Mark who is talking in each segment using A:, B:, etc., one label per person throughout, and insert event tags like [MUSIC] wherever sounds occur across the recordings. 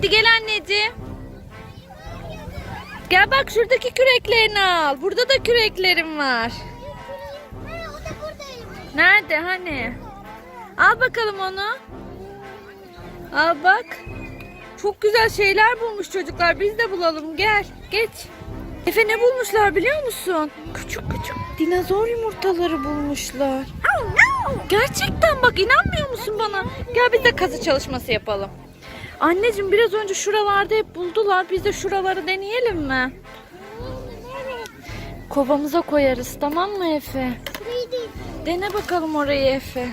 A: Hadi gel anneciğim. Gel bak şuradaki küreklerini al. Burada da küreklerim var. Nerede hani? Al bakalım onu. Al bak. Çok güzel şeyler bulmuş çocuklar. Biz de bulalım. Gel. Geç. Efe ne bulmuşlar biliyor musun? Küçük küçük dinozor yumurtaları bulmuşlar. Gerçekten bak inanmıyor musun bana? Gel biz de kazı çalışması yapalım. Anneciğim biraz önce şuralarda hep buldular. Biz de şuraları deneyelim mi? Kovamıza koyarız tamam mı Efe? Dene bakalım orayı Efe.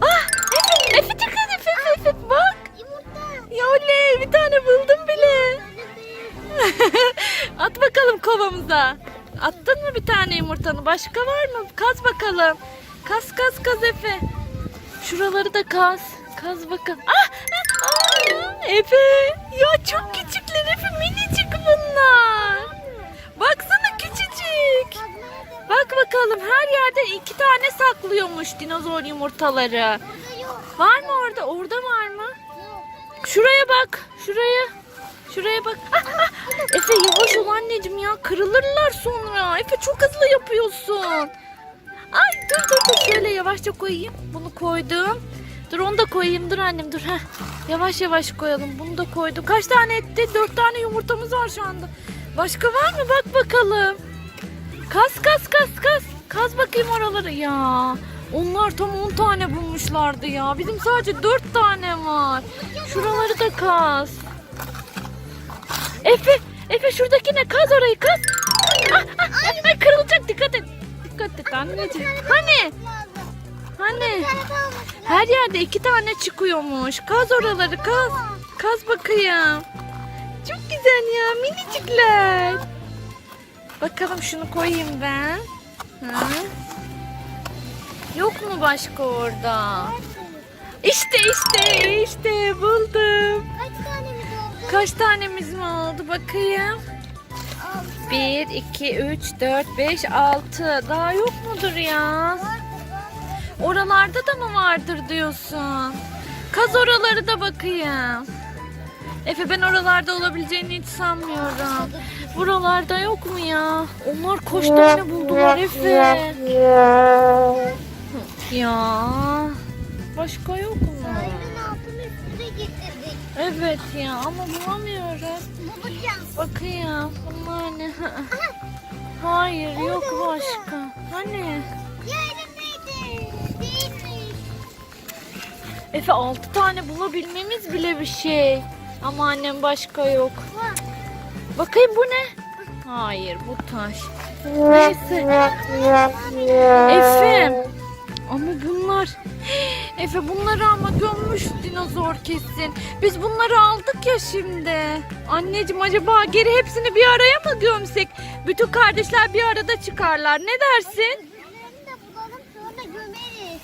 A: Ah Efe, Efe çıkın Efe, Efe, Efe bak.
B: Yumurta.
A: Ya oley bir tane buldum bile. [LAUGHS] At bakalım kovamıza. Attın mı bir tane yumurtanı? Başka var mı? Kaz bakalım. Kaz kaz kaz Efe. Şuraları da kaz. Kaz bakalım. Ah, ah, Efe. Ya çok küçükler Efe. Minicik bunlar. Baksana küçücük. Bak bakalım her yerde iki tane saklıyormuş dinozor yumurtaları. Var mı orada? Orada var mı? Şuraya bak. Şuraya. Şuraya bak. Ah, ah. Efe yavaş ol anneciğim ya. Kırılırlar sonra. Efe çok hızlı yapıyorsun. Ay dur dur dur. Şöyle yavaşça koyayım. Bunu koydum. Dur onu da koyayım. Dur annem dur. Heh. Yavaş yavaş koyalım. Bunu da koydum. Kaç tane etti? Dört tane yumurtamız var şu anda. Başka var mı? Bak bakalım. Kaz kaz kaz kaz. Kaz bakayım oraları. Ya onlar tam 10 tane bulmuşlardı ya. Bizim sadece 4 tane var. Şuraları da kaz. Efe, Efe şuradaki ne? Kaz orayı kaz. Ah, ah, ah, ay, kırılacak dikkat et. Dikkat et anneciğim. Hani?
B: Lazım.
A: Her yerde iki tane çıkıyormuş. Kaz oraları kaz. Kaz bakayım. Çok güzel ya minicikler. Bakalım şunu koyayım ben. Hı? Yok mu başka orada? İşte işte işte buldum.
B: Kaç tanemiz oldu?
A: Kaç tanemiz mi oldu bakayım?
B: Altı.
A: 1, 2, 3, 4, 5, 6. Daha yok mudur ya? Oralarda da mı vardır diyorsun? Kaz oraları da bakayım. Efe ben oralarda olabileceğini hiç sanmıyorum. Buralarda yok mu ya? Onlar kaç tane buldular Efe? Ya. Başka yok mu?
B: Sahilin altını üstüne getirdik.
A: Evet ya ama bulamıyoruz.
B: Bulacağız.
A: Bakayım bunlar ne? Hayır yok başka. Hani? Efe 6 tane bulabilmemiz bile bir şey. Ama annem başka yok. Bakayım bu ne? Hayır bu taş. Neyse. Efe. Ama bunlar. Efe bunları ama gömmüş dinozor kesin. Biz bunları aldık ya şimdi. Anneciğim acaba geri hepsini bir araya mı gömsek? Bütün kardeşler bir arada çıkarlar. Ne dersin?
B: Diğerlerini de bulalım sonra gömeriz.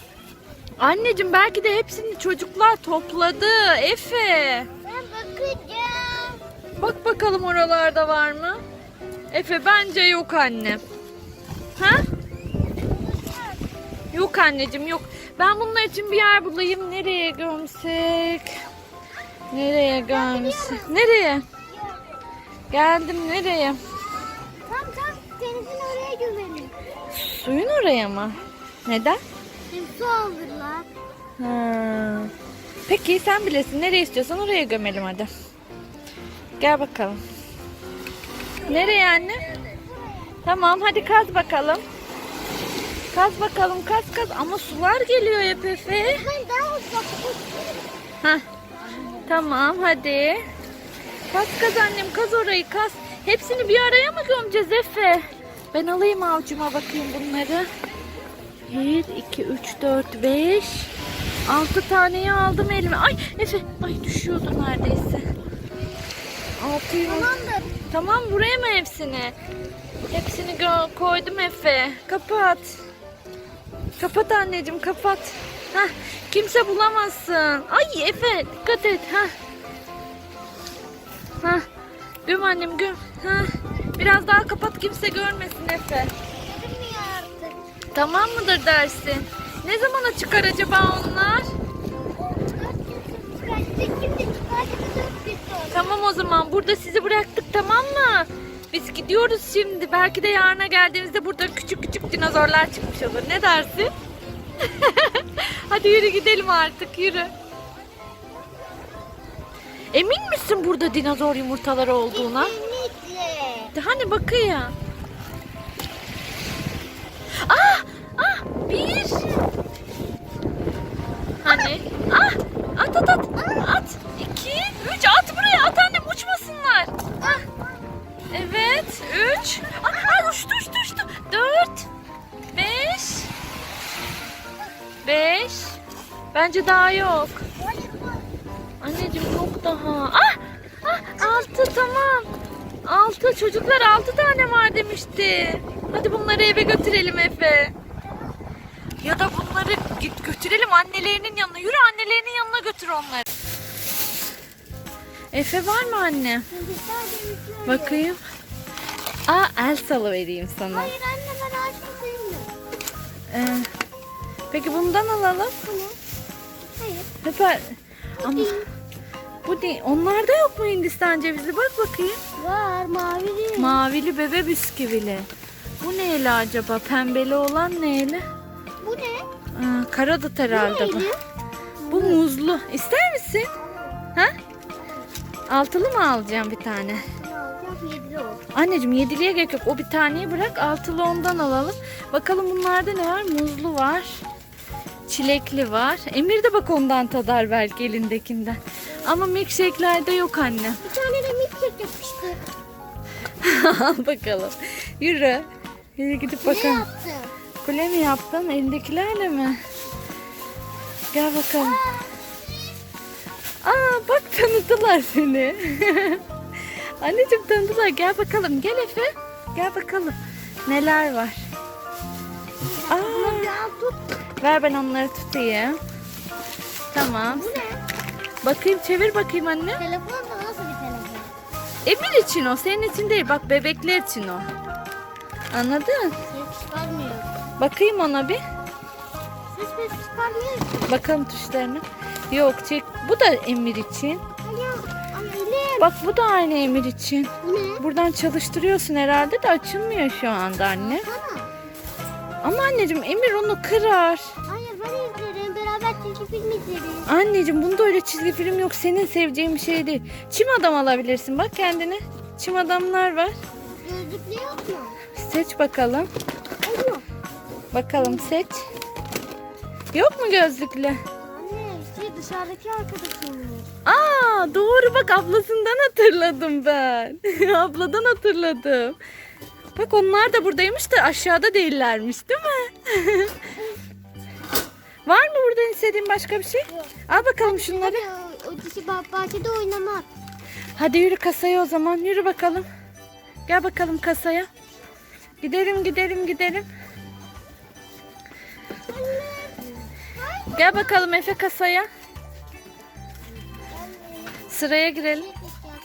A: Anneciğim belki de hepsini çocuklar topladı. Efe.
B: Ben bakacağım.
A: Bak bakalım oralarda var mı? Efe bence yok anne. Ha? Yok anneciğim yok. Ben bunlar için bir yer bulayım. Nereye gömsek? Nereye gömsek? Nereye? Geldim nereye?
B: Tam tam denizin oraya gömelim.
A: Suyun oraya mı? Neden?
B: Hem su alırlar.
A: Ha. Peki sen bilesin. Nereye istiyorsan oraya gömelim hadi. Gel bakalım. Nereye anne? Tamam hadi kaz bakalım. Kaz bakalım kaz kaz ama sular geliyor hep Efe. Hah. Tamam hadi. Kaz kaz annem kaz orayı kaz. Hepsini bir araya mı gömeceğiz Efe? Ben alayım avcuma bakayım bunları. 1, 2, 3, 4, 5. 6 taneyi aldım elime. Ay Efe. Ay düşüyordu neredeyse. 6 yumurta.
B: Tamamdır.
A: Tamam buraya mı hepsini? Hepsini koydum Efe. Kapat. Kapat anneciğim kapat. Hah, kimse bulamazsın. Ay Efe dikkat et. Hah. Hah. Göm annem göm. Hah. Biraz daha kapat kimse görmesin Efe. Tamam mıdır dersin? Ne zamana çıkar acaba onlar? Tamam o zaman burada sizi bıraktık tamam mı? Biz gidiyoruz şimdi. Belki de yarına geldiğimizde burada küçük küçük dinozorlar çıkmış olur. Ne dersin? [LAUGHS] Hadi yürü gidelim artık yürü. Emin misin burada dinozor yumurtaları olduğuna?
B: Kesinlikle.
A: Hani bakayım. Ah! Bir! Hani? Ah! At at at! At! İki! Üç! At buraya! At annem uçmasınlar! Ah! Evet! Üç! Ah! ah, uçtu uçtu uçtu! Dört! Beş! Beş! Bence daha yok. Anneciğim yok daha. Ah! Ah! Altı tamam. Altı çocuklar altı tane var demişti. Hadi bunları eve götürelim Efe. Ya da bunları git götürelim annelerinin yanına. Yürü annelerinin yanına götür onları. Efe var mı anne? Bakayım. Aa el salı vereyim sana.
B: Hayır anne ben ağaçta sevmiyorum.
A: Ee, peki bundan alalım.
B: Bunu. Hayır.
A: Efe ama bu değil. Onlarda yok mu Hindistan cevizi? Bak bakayım.
B: Var mavi değil.
A: Mavili bebe bisküvili. Bu neyle acaba? Pembeli olan neyle?
B: Bu ne?
A: Aa, karadut herhalde bu.
B: Neydi?
A: Bu muzlu. İster misin? Ha? Altılı mı alacağım bir tane? Anneciğim yediliye gerek yok. O bir taneyi bırak. Altılı ondan alalım. Bakalım bunlarda ne var? Muzlu var. Çilekli var. Emir de bak ondan tadar belki elindekinden. Ama milkshake'lerde yok anne.
B: Bir tane de milkshake yapmıştı. [LAUGHS]
A: Al bakalım. Yürü. Yürü gidip
B: Ne
A: bakalım. Kule mi yaptın? Elindekilerle mi? Gel bakalım. Aa bak tanıdılar seni. [LAUGHS] Anneciğim tanıdılar. Gel bakalım. Gel Efe. Gel bakalım. Neler var? Aa, ver ben onları tutayım. Tamam.
B: Bu ne?
A: Bakayım çevir bakayım anne.
B: Telefon da nasıl bir telefon?
A: Emir için o. Senin için değil. Bak bebekler için o. Anladın?
B: Ses çıkarmıyor.
A: Bakayım ona bir.
B: Ses ses çıkarmıyor ki.
A: Bakalım tuşlarına. Yok çek. Bu da Emir için.
B: Hayır. Ama elim.
A: Bak bu da aynı Emir için.
B: Ne?
A: Buradan çalıştırıyorsun herhalde de açılmıyor şu anda anne.
B: Sana.
A: Ama anneciğim Emir onu kırar.
B: Hayır ben izlerim. Beraber çizgi film izleriz.
A: Anneciğim bunda öyle çizgi film yok. Senin seveceğin bir şey değil. Çim adam alabilirsin. Bak kendine. Çim adamlar var.
B: Gözlüklü yok mu?
A: Seç bakalım. Bakalım seç. Yok mu gözlüklü?
B: Anne şey dışarıdaki arkadaşım.
A: Aa doğru bak ablasından hatırladım ben. [LAUGHS] Abladan hatırladım. Bak onlar da buradaymış da aşağıda değillermiş değil mi? [LAUGHS] Var mı burada istediğin başka bir şey?
B: Yok.
A: Al bakalım şunları.
B: Hadi o, o dişi bahçede oynamak.
A: Hadi yürü kasaya o zaman. Yürü bakalım. Gel bakalım kasaya. Gidelim gidelim gidelim. Gel bakalım Efe kasaya. Sıraya girelim.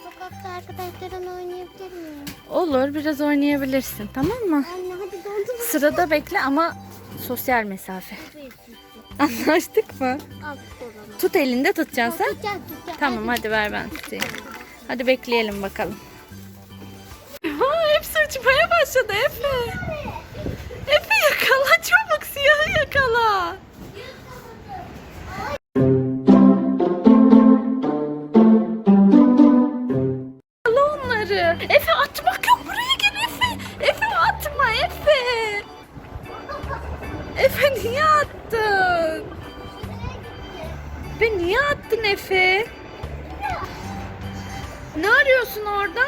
B: Sokakta arkadaşlarımla oynayabilir miyim?
A: Olur biraz oynayabilirsin tamam mı?
B: Anne hadi dondurma.
A: Sırada bekle ama sosyal mesafe. Anlaştık mı?
B: Tut
A: elinde tutacaksın sen.
B: Tutacağım tutacağım.
A: Tamam hadi ver ben tutayım. Hadi bekleyelim bakalım. Ha, hepsi uçmaya başladı Efe. Efe yakala çabuk siyahı yakala. Yakala onları. Efe atmak yok buraya gel Efe. Efe atma Efe. Efe niye attın? Efe niye attın Efe? Ne arıyorsun orada?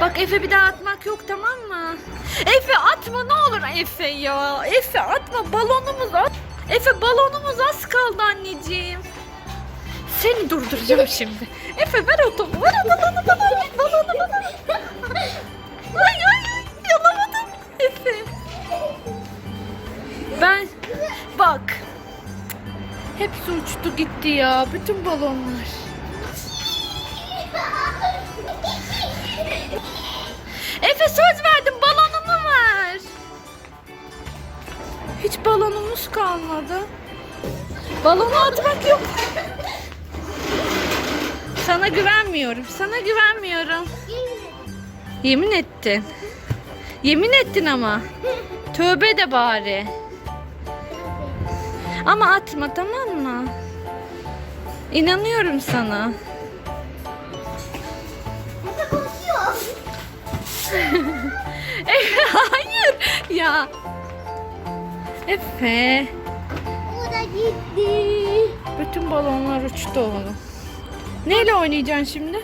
A: Bak Efe bir daha atmak yok tamam mı? Efe atma ne olur Efe ya. Efe atma balonumuz at. Efe balonumuz az kaldı anneciğim. Seni durduracağım şimdi. Efe ver o topu. Ver o balonu. Ver balonu bana. Ay ay ay yalamadım. Efe. Ben bak. Hepsi uçtu gitti ya. Bütün balonlar. Efe söz verdim balonumu ver. Hiç balonumuz kalmadı. Balonu atmak yok. Sana güvenmiyorum. Sana güvenmiyorum. Yemin ettin. Yemin ettin ama. Tövbe de bari. Ama atma tamam mı? İnanıyorum sana. Hayır ya. Efe.
B: O da gitti.
A: Bütün balonlar uçtu oğlum. Neyle oynayacaksın şimdi?